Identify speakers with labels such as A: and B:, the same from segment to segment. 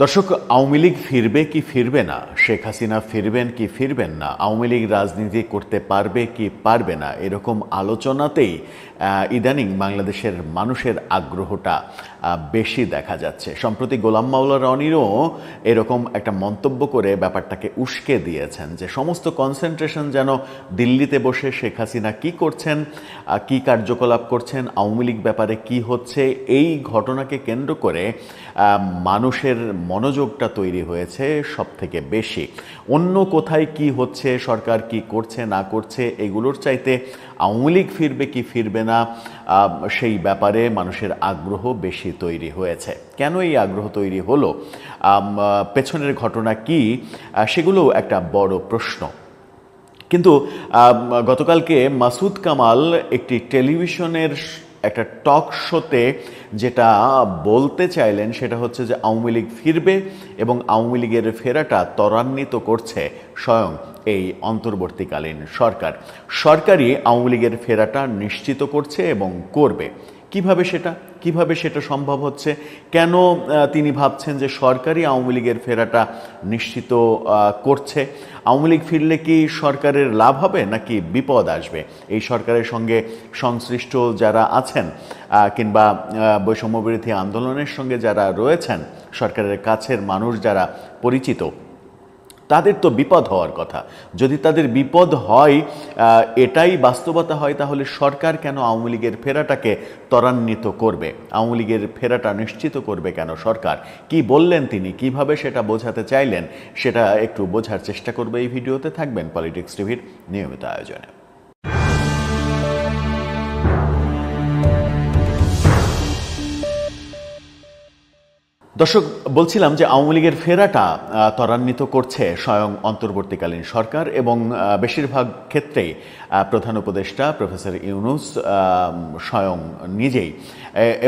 A: দর্শক, আওয়ামী লীগ ফিরবে কি ফিরবে না? শেখ হাসিনা ফিরবেন কি ফিরবেন না? আওয়ামী লীগ রাজনীতি করতে পারবে কি পারবে না? এরকম আলোচনাতেই ইদানিং বাংলাদেশের মানুষের আগ্রহটা বেশি দেখা যাচ্ছে। সম্প্রতি গোলাম মাওলা রনিরও এরকম একটা মন্তব্য করে ব্যাপারটাকে উস্কে দিয়েছেন যে, সমস্ত কনসেন্ট্রেশন যেন দিল্লিতে বসে শেখ হাসিনা কি করছেন কি কার্যকলাপ করছেন, আওয়ামী লীগ ব্যাপারে কি হচ্ছে, এই ঘটনাকে কেন্দ্র করে মানুষের মনোযোগটা তৈরি হয়েছে সব থেকে বেশি। অন্য কোথায় কি হচ্ছে, সরকার কি করছে, না করছে, এগুলোর চাইতে আওয়ামী লীগ ফিরবে কি ফিরবে না সেই ব্যাপারে মানুষের আগ্রহ বেশি তৈরি হয়েছে। কেন এই আগ্রহ তৈরি হলো? পেছনের ঘটনা কি? আহ, সেগুলো একটা বড় প্রশ্ন। কিন্তু গতকালকে মাসুদ কামাল একটি টেলিভিশনের একটা টক শোতে যেটা বলতে চাইলেন সেটা হচ্ছে যে আওয়ামী লীগ ফিরবে এবং আওয়ামী লীগের ফেরাটা ত্বরান্বিত করছে স্বয়ং এই অন্তর্বর্তীকালীন সরকার। সরকারই আওয়ামী লীগের ফেরাটা নিশ্চিত করছে এবং করবে। কীভাবে সেটা? কীভাবে সেটা সম্ভব হচ্ছে? কেন তিনি ভাবছেন যে সরকারই আওয়ামী লীগের ফেরাটা নিশ্চিত করছে? আওয়ামী লীগ ফিরলে কি সরকারের লাভ হবে নাকি বিপদ আসবে? এই সরকারের সঙ্গে সংশ্লিষ্ট যারা আছেন কিংবা বৈষম্যবিরোধী আন্দোলনের সঙ্গে যারা রয়েছেন, সরকারের কাছের মানুষ যারা পরিচিত তাদের তো বিপদ হওয়ার কথা। যদি তাদের বিপদ হয় এটাই বাস্তবতা হয়, তাহলে সরকার কেন আওয়ামী লীগের ফেরাটাকে ত্বরান্বিত করবে? আওয়ামী লীগের ফেরাটা নিশ্চিত করবে কেন সরকার? কি বললেন তিনি? কীভাবে সেটা বোঝাতে চাইলেন? সেটা একটু বোঝার চেষ্টা করবে এই ভিডিওতে। থাকবেন পলিটিক্স টিভির নিয়মিত আয়োজনে। দর্শক, বলছিলাম যে আওয়ামী লীগের ফেরাটা ত্বরান্বিত করছে স্বয়ং অন্তর্বর্তীকালীন সরকার এবং বেশিরভাগ ক্ষেত্রেই প্রধান উপদেষ্টা প্রফেসর ইউনুস স্বয়ং নিজেই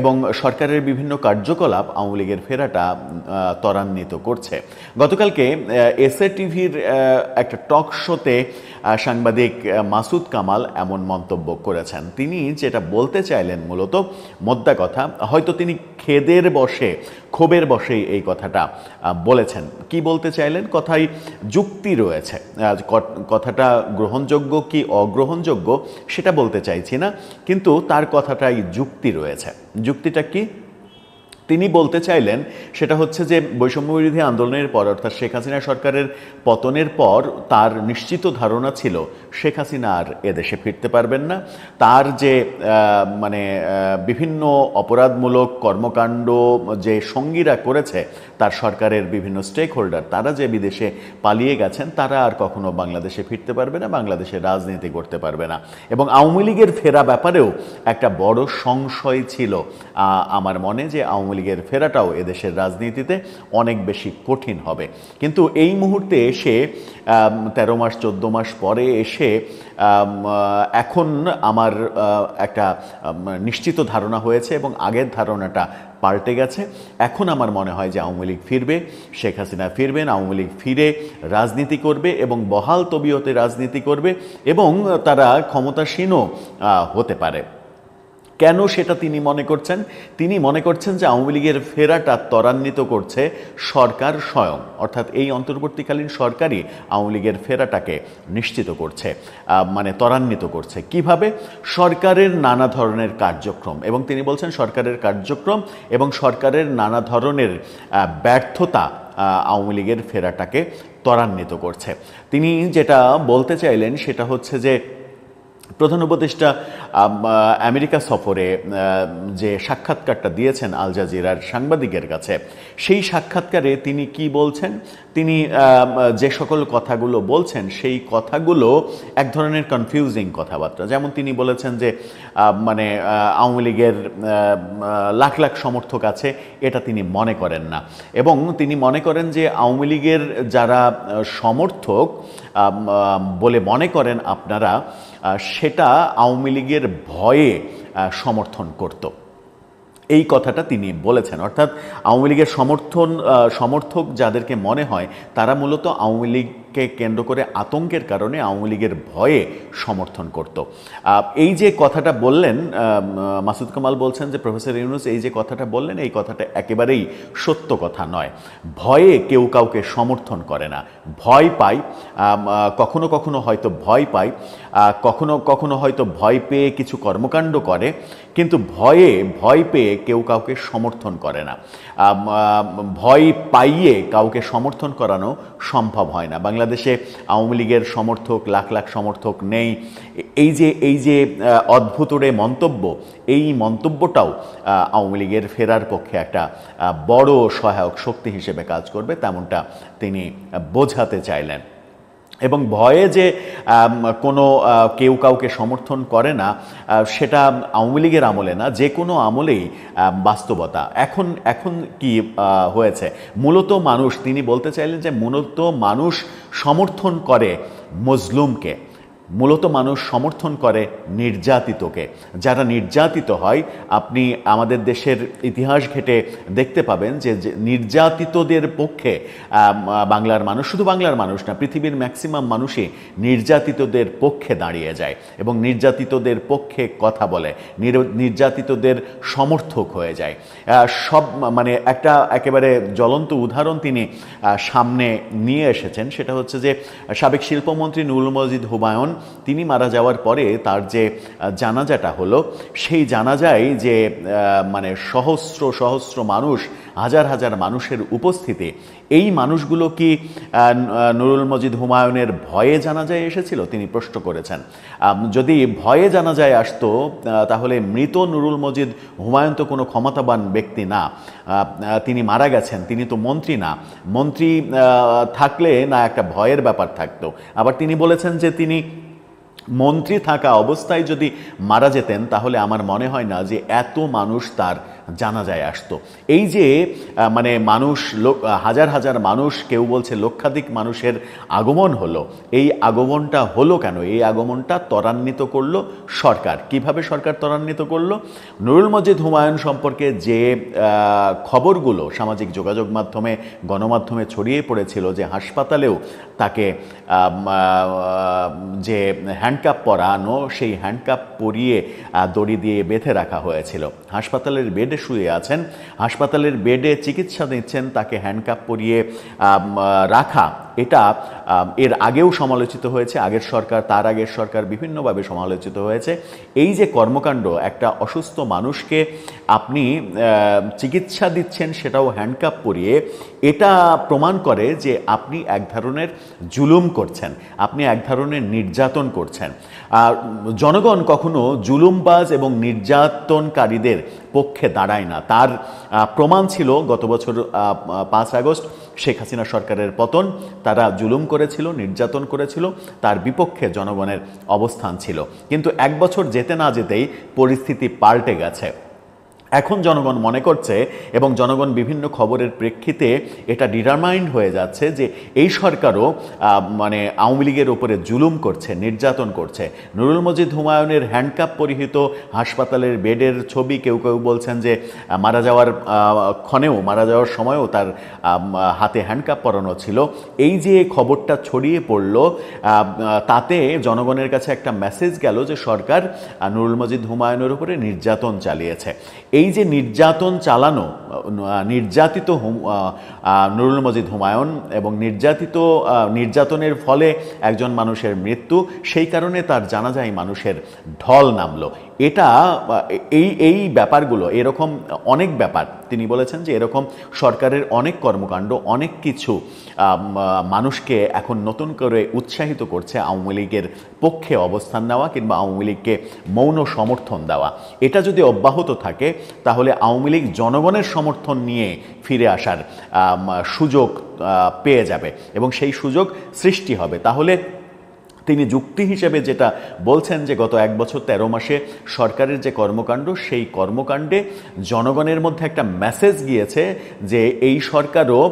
A: এবং সরকারের বিভিন্ন কার্যকলাপ আওয়ামী লীগের ফেরাটা ত্বরান্বিত করছে। গতকালকে এসএ টিভির একটা টক শোতে সাংবাদিক মাসুদ কামাল এমন মন্তব্য করেছেন। তিনি যেটা বলতে চাইলেন মূলত, মোদ্দা কথা, হয়তো তিনি খেদের বসে, ক্ষোভের বসেই এই কথাটা বলেছেন। কি বলতে চাইলেন? কথাই যুক্তি রয়েছে। কথাটা গ্রহণযোগ্য কি অগ্রহণযোগ্য সেটা বলতে চাইছি না, কিন্তু তার কথাটাই যুক্তি রয়েছে। যুক্তিটা কি? তিনি বলতে চাইলেন, সেটা হচ্ছে যে বৈষম্যবিরোধী আন্দোলনের পর, অর্থাৎ শেখ হাসিনা সরকারের পতনের পর, তার নিশ্চিত ধারণা ছিল শেখ হাসিনা আর এদেশে ফিরতে পারবেন না। তার যে মানে বিভিন্ন অপরাধমূলক কর্মকাণ্ড, যে সঙ্গীরা করেছে, তার সরকারের বিভিন্ন স্টেক হোল্ডার তারা যে বিদেশে পালিয়ে গেছেন, তারা আর কখনো বাংলাদেশে ফিরতে পারবে না বাংলাদেশে রাজনীতি করতে পারবে না। এবং আওয়ামী লীগের ফেরা ব্যাপারেও একটা বড় সংশয় ছিল আমার মনে যে আওয়ামী লীগের ফেরাটাও এদেশের রাজনীতিতে অনেক বেশি কঠিন হবে। কিন্তু এই মুহূর্তে এসে তেরো মাস, চোদ্দ মাস পরে এসে এখন আমার একটা নিশ্চিত ধারণা হয়েছে এবং আগের ধারণাটা পাল্টে গেছে। এখন আমার মনে হয় যে আওয়ামী লীগ ফিরবে, শেখ হাসিনা ফিরবেন, আওয়ামী লীগ ফিরে রাজনীতি করবে এবং বহাল তবিয়তে রাজনীতি করবে এবং তারা ক্ষমতাসীনও হতে পারে। কেন সেটা তিনি মনে করছেন? তিনি মনে করছেন যে আওয়ামী লীগের ফেরাটা ত্বরান্বিত করছে সরকার স্বয়ং। অর্থাৎ এই অন্তর্বর্তীকালীন সরকারই আওয়ামী লীগের ফেরাটাকে নিশ্চিত করছে মানে ত্বরান্বিত করছে। কীভাবে? সরকারের নানা ধরনের কার্যক্রম এবং তিনি বলছেন সরকারের কার্যক্রম এবং সরকারের নানা ধরনের ব্যর্থতা আওয়ামী লীগের ফেরাটাকে ত্বরান্বিত করছে। তিনি যেটা বলতে চাইলেন সেটা হচ্ছে যে প্রধান উপদেষ্টা আমেরিকা সফরে যে সাক্ষাৎকারটা দিয়েছেন আল জাজিরার সাংবাদিকের কাছে, সেই সাক্ষাৎকারে তিনি কি বলছেন? তিনি যে সকল কথাগুলো বলছেন, সেই কথাগুলো এক ধরনের কনফিউজিং কথাবার্তা। যেমন তিনি বলেছেন যে মানে আওয়ামী লীগের লাখ লাখ সমর্থক আছে, এটা তিনি মনে করেন না। এবং তিনি মনে করেন যে, আওয়ামী লীগের যারা সমর্থক বলে মনে করেন আপনারা সেটা আওয়ামী লীগের ভয়ে সমর্থন করত। এই কথাটা তিনি বলেছেন। অর্থাৎ আওয়ামী লীগের সমর্থন সমর্থক যাদেরকে মনে হয়, তারা মূলত আওয়ামী লীগ লীগকে কেন্দ্র করে আতঙ্কের কারণে আওয়ামী লীগের ভয়ে সমর্থন করত। এই যে কথাটা বললেন মাসুদ কামাল বলছেন যে, প্রফেসর ইউনুস, এই যে কথাটা বললেন, এই কথাটা একেবারেই সত্য কথা নয়। ভয়ে কেউ কাউকে সমর্থন করে না। ভয় পায় কখনো কখনো হয়তো ভয় পায় কখনো কখনো হয়তো ভয় পেয়ে কিছু কর্মকাণ্ড করে কিন্তু ভয়ে, ভয় পেয়ে কেউ কাউকে সমর্থন করে না। ভয় পাইয়ে কাউকে সমর্থন করানো সম্ভব হয় না। বাংলাদেশে আওয়ামী লীগের সমর্থক, লাখ লাখ সমর্থক নেই। এই যে এই যে অদ্ভুতরে মন্তব্য, এই মন্তব্যটাও আওয়ামী লীগের ফেরার পক্ষে একটা বড় সহায়ক শক্তি হিসেবে কাজ করবে, তেমনটা তিনি বোঝাতে চাইলেন। এবং ভয়ে যে কোনো কেউ কাউকে সমর্থন করে না সেটা আওয়ামী লীগের আমলে না, যে কোনো আমলেই বাস্তবতা। এখন এখন কি হয়েছে? মূলত মানুষ, তিনি বলতে চাইলেন যে, মূলত মানুষ সমর্থন করে মজলুমকে। মূলত মানুষ সমর্থন করে নির্যাতিতকে। যারা নির্যাতিত হয়, আপনি আমাদের দেশের ইতিহাস ঘেটে দেখতে পাবেন যে নির্যাতিতদের পক্ষে বাংলার মানুষ শুধু বাংলার মানুষ না, পৃথিবীর ম্যাক্সিমাম মানুষই নির্যাতিতদের পক্ষে দাঁড়িয়ে যায় এবং নির্যাতিতদের পক্ষে কথা বলে। নির- নির্যাতিতদের সমর্থক হয়ে যায়। সব মানে একটা একেবারে জ্বলন্ত উদাহরণ তিনি সামনে নিয়ে এসেছেন। সেটা হচ্ছে যে, সাবেক শিল্পমন্ত্রী নুরুল মজিদ হুমায়ুন তিনি মারা যাওয়ার পরে তার যে জানাজাটা হলো, সেই জানাজায় যে মানে সহস্র সহস্র মানুষ, হাজার হাজার মানুষের উপস্থিতি, এই মানুষগুলো কি নুরুল মজিদ হুমায়ুনের ভয়ে জানাজায় এসেছিল? তিনি প্রশ্ন করেছেন। যদি ভয়ে জানাজায় আসতো তাহলে মৃত নুরুল মজিদ হুমায়ুন তো কোনো ক্ষমতাবান ব্যক্তি না। তিনি মারা গেছেন, তিনি তো মন্ত্রী না। মন্ত্রী থাকলে না একটা ভয়ের ব্যাপার থাকতো। আবার তিনি বলেছেন যে তিনি মন্ত্রী থাকা অবস্থায় যদি মারা যেতেন, তাহলে আমার মনে হয় না যে এত মানুষ তার জানাজায় আসতো। এই যে মানে মানুষ হাজার হাজার মানুষ, কেউ বলছে লক্ষাধিক মানুষের আগমন হলো, এই আগমনটা হলো কেন? এই আগমনটা ত্বরান্বিত করল সরকার। কীভাবে সরকার ত্বরান্বিত করল? নুরুল মজিদ হুমায়ুন সম্পর্কে যে খবরগুলো সামাজিক যোগাযোগ মাধ্যমে, গণমাধ্যমে ছড়িয়ে পড়েছিল যে হাসপাতালেও তাকে যে হ্যান্ডকাপ পরানো, সেই হ্যান্ডকাপ পরিয়ে দড়ি দিয়ে বেঁধে রাখা হয়েছিল। হাসপাতালের বেডে শুয়ে আছেন। হাসপাতালের বেডে চিকিৎসা নিচ্ছেন তাকে হ্যান্ডকাপ পরিয়ে রাখা এটা এর আগেও সমালোচিত হয়েছে, আগের সরকার, তার আগের সরকার বিভিন্নভাবে সমালোচিত হয়েছে। এই যে কর্মকাণ্ড, একটা অসুস্থ মানুষকে আপনি চিকিৎসা দিচ্ছেন, সেটাও হ্যান্ডকাপ পরিয়ে, এটা প্রমাণ করে যে আপনি এক ধরনের জুলুম করছেন, আপনি এক ধরনের নির্যাতন করছেন। আর জনগণ কখনো জুলুমবাজ এবং নির্যাতনকারীদের পক্ষে দাঁড়ায় না। তার প্রমাণ ছিল গত বছর পাঁচ আগস্ট শেখ হাসিনা সরকারের পতন, তারা জুলুম করেছিল, নির্যাতন করেছিল, তার বিপক্ষে জনগণের অবস্থান ছিল। কিন্তু এক বছর যেতে না যেতেই পরিস্থিতি পাল্টে গেছে। এখন জনগণ মনে করছে এবং জনগণ বিভিন্ন খবরের প্রেক্ষিতে এটা ডিটারমাইন্ড হয়ে যাচ্ছে যে এই সরকারও মানে আওয়ামী লীগের ওপরে জুলুম করছে, নির্যাতন করছে। নুরুল মজিদ হুমায়ুনের হ্যান্ডকাপ পরিহিত, হাসপাতালের বেডের ছবি কেউ কেউ বলছেন যে মারা যাওয়ার ক্ষণেও, মারা যাওয়ার সময়ও তার হাতে হ্যান্ডকাপ পরানো ছিল। এই যে খবরটা ছড়িয়ে পড়ল তাতে জনগণের কাছে একটা মেসেজ গেল যে সরকার নুরুল মজিদ হুমায়ুনের উপরে নির্যাতন চালিয়েছে। এই যে নির্যাতন চালানো নির্যাতিত নুরুল মজিদ হুমায়ুন এবং নির্যাতিত নির্যাতনের ফলে একজন মানুষের মৃত্যু, সেই কারণে তার জানাজাই মানুষের ঢল নামলো। এটা এই এই ব্যাপারগুলো এরকম অনেক ব্যাপার। তিনি বলেছেন যে এরকম সরকারের অনেক কর্মকাণ্ড, অনেক কিছু মানুষকে এখন নতুন করে উৎসাহিত করছে আওয়ামী লীগের পক্ষে অবস্থান নেওয়া কিংবা আওয়ামী লীগকে মৌন সমর্থন দেওয়া। এটা যদি অব্যাহত থাকে, তাহলে আওয়ামী লীগ জনগণের সমর্থন নিয়ে ফিরে আসার সুযোগ পেয়ে যাবে এবং সেই সুযোগ সৃষ্টি হবে। তাহলে তিনি যুক্তি হিসেবে যেটা বলছেন যে গত এক বছর তেরো মাসে সরকারের যে কর্মকাণ্ড, সেই কর্মকাণ্ডে জনগণের মধ্যে একটা মেসেজ গিয়েছে যে এই সরকারও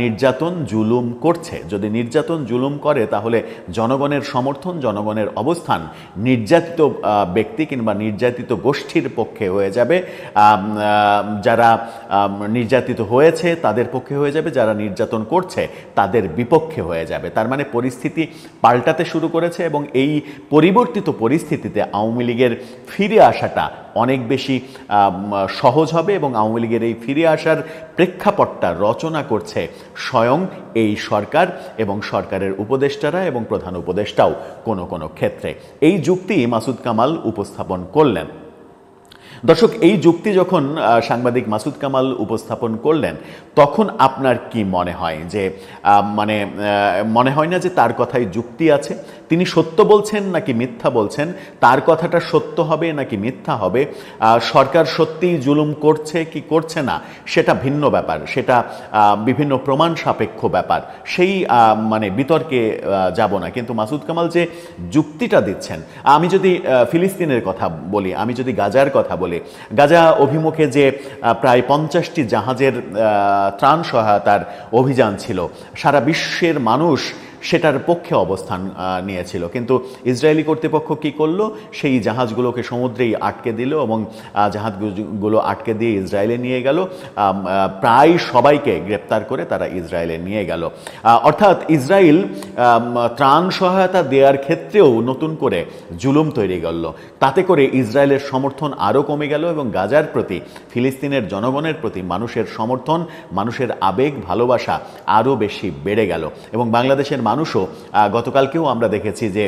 A: নির্যাতন জুলুম করছে। যদি নির্যাতন জুলুম করে, তাহলে জনগণের সমর্থন, জনগণের অবস্থান নির্যাতিত ব্যক্তি কিংবা নির্যাতিত গোষ্ঠীর পক্ষে হয়ে যাবে। যারা নির্যাতিত হয়েছে, তাদের পক্ষে হয়ে যাবে। যারা নির্যাতন করছে, তাদের বিপক্ষে হয়ে যাবে। তার মানে পরিস্থিতি পাল্টাতে শুরু করেছে এবং এই পরিবর্তিত পরিস্থিতিতে আওয়ামী লীগের ফিরে আসাটা অনেক বেশি সহজ হবে এবং আওয়ামী লীগের এই ফিরে আসার প্রেক্ষাপটটা রচনা করছে স্বয়ং এই সরকার এবং সরকারের উপদেষ্টারা এবং প্রধান উপদেষ্টাও কোনো কোনো ক্ষেত্রে। এই যুক্তি মাসুদ কামাল উপস্থাপন করলেন। দর্শক, এই যুক্তি যখন সাংবাদিক মাসুদ কামাল উপস্থাপন করলেন, তখন আপনার কি মনে হয়? যে মানে মনে হয় না যে তার কথায় যুক্তি আছে? তিনি সত্য বলছেন নাকি মিথ্যা বলছেন? তার কথাটা সত্য হবে নাকি মিথ্যা হবে? সরকার সত্যিই জুলুম করছে কি করছে না? সেটা ভিন্ন ব্যাপার। সেটা বিভিন্ন প্রমাণ সাপেক্ষ ব্যাপার। সেই মানে বিতর্কে যাব না। কিন্তু মাসুদ কামাল যে যুক্তিটা দিচ্ছেন, আমি যদি ফিলিস্তিনের কথা বলি, আমি যদি গাজার কথা বলি গাজা অভিমুখে যে প্রায় পঞ্চাশটি জাহাজের ত্রাণ সহায়তার অভিযান ছিল সারা বিশ্বের মানুষ সেটার পক্ষে অবস্থান নিয়েছিল। কিন্তু ইসরায়েলি কর্তৃপক্ষ কি করল? সেই জাহাজগুলোকে সমুদ্রেই আটকে দিল এবং জাহাজগুলো আটকে দিয়ে ইসরায়েলে নিয়ে গেল। প্রায় সবাইকে গ্রেপ্তার করে তারা ইসরায়েলে নিয়ে গেল। অর্থাৎ ইসরায়েল ত্রাণ সহায়তা দেওয়ার ক্ষেত্রেও নতুন করে জুলুম তৈরি করল। তাতে করে ইসরায়েলের সমর্থন আরও কমে গেল এবং গাজার প্রতি, ফিলিস্তিনের জনগণের প্রতি মানুষের সমর্থন, মানুষের আবেগ, ভালোবাসা আরও বেশি বেড়ে গেল এবং বাংলাদেশের মানুষও গতকালকেও আমরা দেখেছি যে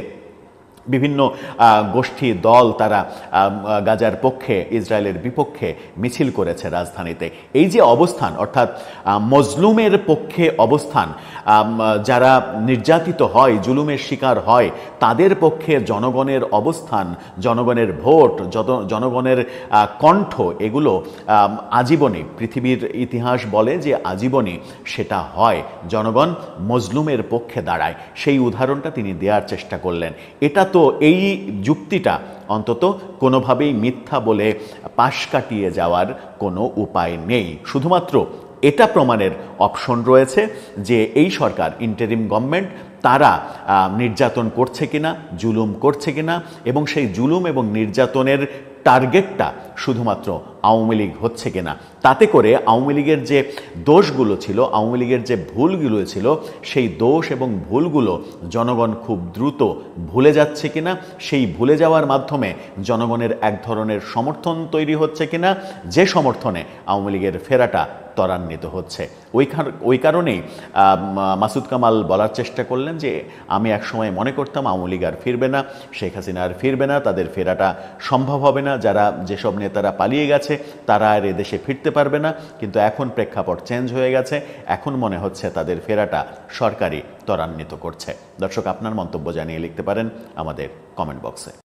A: বিভিন্ন গোষ্ঠী দল তারা গাজার পক্ষে, ইসরায়েলের বিপক্ষে মিছিল করেছে রাজধানীতে। এই যে অবস্থান, অর্থাৎ মজলুমের পক্ষে অবস্থান যারা নির্যাতিত হয়, জুলুমের শিকার হয়, তাদের পক্ষে জনগণের অবস্থান, জনগণের ভোট জনগণের কণ্ঠ, এগুলো আজীবনী পৃথিবীর ইতিহাস বলে যে আজীবনী সেটা হয়। জনগণ মজলুমের পক্ষে দাঁড়ায়। সেই উদাহরণটা তিনি দেওয়ার চেষ্টা করলেন। এটা তো এই যুক্তিটা অন্তত কোনোভাবেই মিথ্যা বলে পাশ কাটিয়ে যাওয়ার কোনো উপায় নেই। শুধুমাত্র এটা প্রমাণের অপশন রয়েছে যে এই সরকার ইন্টারিম গভর্নমেন্ট তারা নির্যাতন করছে কিনা, জুলুম করছে কিনা এবং সেই জুলুম এবং নির্যাতনের টার্গেটটা শুধুমাত্র আওয়ামী লীগ হচ্ছে কিনা। তাতে করে আওয়ামী লীগের যে দোষগুলো ছিল, আওয়ামী লীগের যে ভুলগুলো ছিল, সেই দোষ এবং ভুলগুলো জনগণ খুব দ্রুত ভুলে যাচ্ছে কিনা, সেই ভুলে যাওয়ার মাধ্যমে জনগণের এক ধরনের সমর্থন তৈরি হচ্ছে কিনা, যে সমর্থনে আওয়ামী লীগের ফেরাটা ত্বরান্বিত হচ্ছে। ওই ওই কারণেই মাসুদ কামাল বলার চেষ্টা করলেন যে, আমি একসময় মনে করতাম আওয়ামী লীগ আর ফিরবে না, শেখ হাসিনা আর ফিরবে না, তাদের ফেরাটা সম্ভব হবে না, যারা, যেসব নেতারা পালিয়ে গেছে, তারা আর এদেশে ফিরতে পারবে না। কিন্তু এখন প্রেক্ষাপট চেঞ্জ হয়ে গেছে। এখন মনে হচ্ছে তাদের ফেরাটা সরকারি ত্বরান্বিত করছে। দর্শক, আপনার মন্তব্য জানিয়ে লিখতে পারেন আমাদের কমেন্ট বক্সে